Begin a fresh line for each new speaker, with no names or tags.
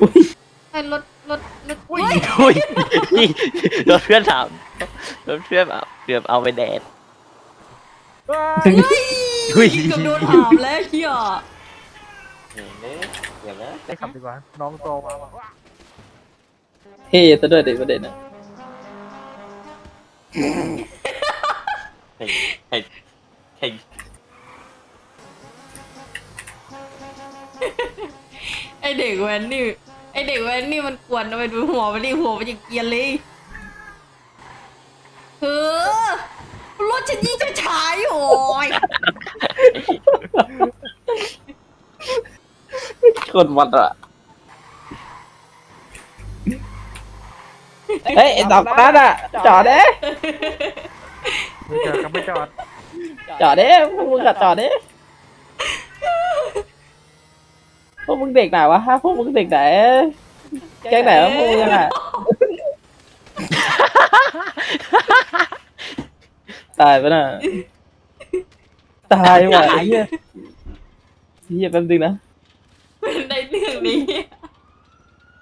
อุ้ย
ไอ้รถรถรถ
อุ้ย
เฮ้ย
อุ้ยนี่รถเพื่อนถามรถเพื่อนเอาเกือบเอาไปแดด
อุ้ย
อุ้ย
เกือบโดนหามแล้วเฮีย
เดี๋ยวนะ
ได้ขับดีกว่า น้องโตมาว่ะ
เท่ซะด้วยเด็กประเด็นนะ
เฮ้ยเฮ้ย เฮ้ย
ไอเด็กแว้นนี่ ไอเด็กแว้นนี่มันกวนนะไปดูหัวมันดิหัวมันยังเกรียนเลยเออรถฉันยิ่งจะช้าอยู่โอ้ย
คนวัดอะเฮ้ยไอ้ดอกนั้นอะจอดเด้
ไม่เจอก็ไม่จอด
จอดเด้พวกมึงกัดจอดเด้พวก มึงเด็กไหนวะฮะพวกมึงเด็กไหนแก๊งไหนวะพวกมึงอะตายปะน่ะตายว่ะไอ้เหี้ยเหี้ยแป๊บนึงนะ
เป็นในเรื่องนี้